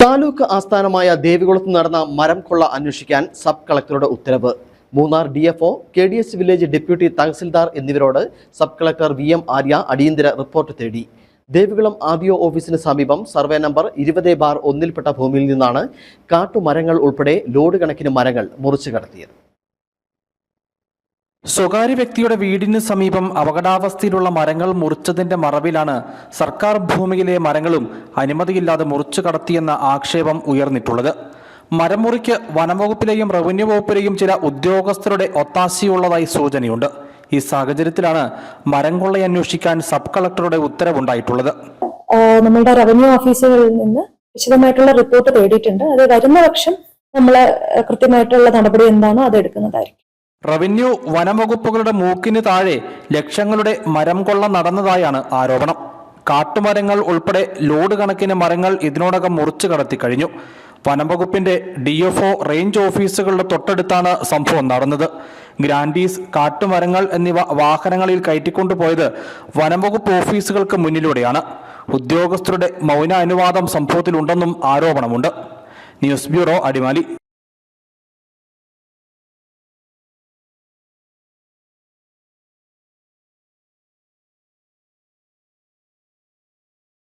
താലൂക്ക് ആസ്ഥാനമായ ദേവികുളത്ത് നടന്ന മരം കൊള്ള അന്വേഷിക്കാൻ സബ് കളക്ടറുടെ ഉത്തരവ്. Munnar D F O K D S village deputy tahsildar എന്നിവരോട് sub collector V M Arya അടിയന്തര റിപ്പോർട്ട് തേടി. ദേവികുളം ഡി ഓഫീസിന് സമീപം സർവേ നമ്പർ ഇരുപത് ബാർ ഒന്നിൽപ്പെട്ട ഭൂമിയിൽ നിന്നാണ് കാട്ടുമരങ്ങൾ ഉൾപ്പെടെ ലോഡ് കണക്കിന് മരങ്ങൾ മുറിച്ചു കടത്തിയത്. സ്വകാര്യ വ്യക്തിയുടെ വീടിന് സമീപം അപകടാവസ്ഥയിലുള്ള മരങ്ങൾ മുറിച്ചതിന്റെ മറവിലാണ് സർക്കാർ ഭൂമിയിലെ മരങ്ങളും അനുമതിയില്ലാതെ മുറിച്ചു കടത്തിയെന്ന ആക്ഷേപം ഉയർന്നിട്ടുള്ളത്. മരമുറിക്ക് വനംവകുപ്പിലെയും റവന്യൂ വകുപ്പിലെയും ചില ഉദ്യോഗസ്ഥരുടെ ഒത്താശയുള്ളതായി സൂചനയുണ്ട്. ഈ സാഹചര്യത്തിലാണ് മരം കൊള്ളയന്വേഷിക്കാൻ സബ് കളക്ടറുടെ ഉത്തരവുണ്ടായിട്ടുള്ളത്. നമ്മുടെ റവന്യൂ ഓഫീസുകളിൽ നിന്ന് വിശദമായിട്ടുള്ള റിപ്പോർട്ട് തേടിയിട്ടുണ്ട്. അത് വരുന്ന പക്ഷം നമ്മൾ കൃത്യമായിട്ടുള്ള നടപടി എന്താണോ അത് എടുക്കുന്നതായിരിക്കും. റവന്യൂ വനംവകുപ്പുകളുടെ മൂക്കിന് താഴെ ലക്ഷങ്ങളുടെ മരം കൊള്ള നടന്നതായാണ് ആരോപണം. കാട്ടുമരങ്ങൾ ഉൾപ്പെടെ ലോഡ് കണക്കിന് മരങ്ങൾ ഇതിനോടകം മുറിച്ചു കടത്തി കഴിഞ്ഞു. വനംവകുപ്പിന്റെ ഡി എഫ് റേഞ്ച് ഓഫീസുകളുടെ തൊട്ടടുത്താണ് സംഭവം നടന്നത്. ഗ്രാൻഡീസ് കാട്ടുമരങ്ങൾ എന്നിവ വാഹനങ്ങളിൽ കയറ്റിക്കൊണ്ടുപോയത് വനംവകുപ്പ് ഓഫീസുകൾക്ക് മുന്നിലൂടെയാണ്. ഉദ്യോഗസ്ഥരുടെ മൗന അനുവാദം സംഭവത്തിലുണ്ടെന്നും ആരോപണമുണ്ട്. News bureau Adimali.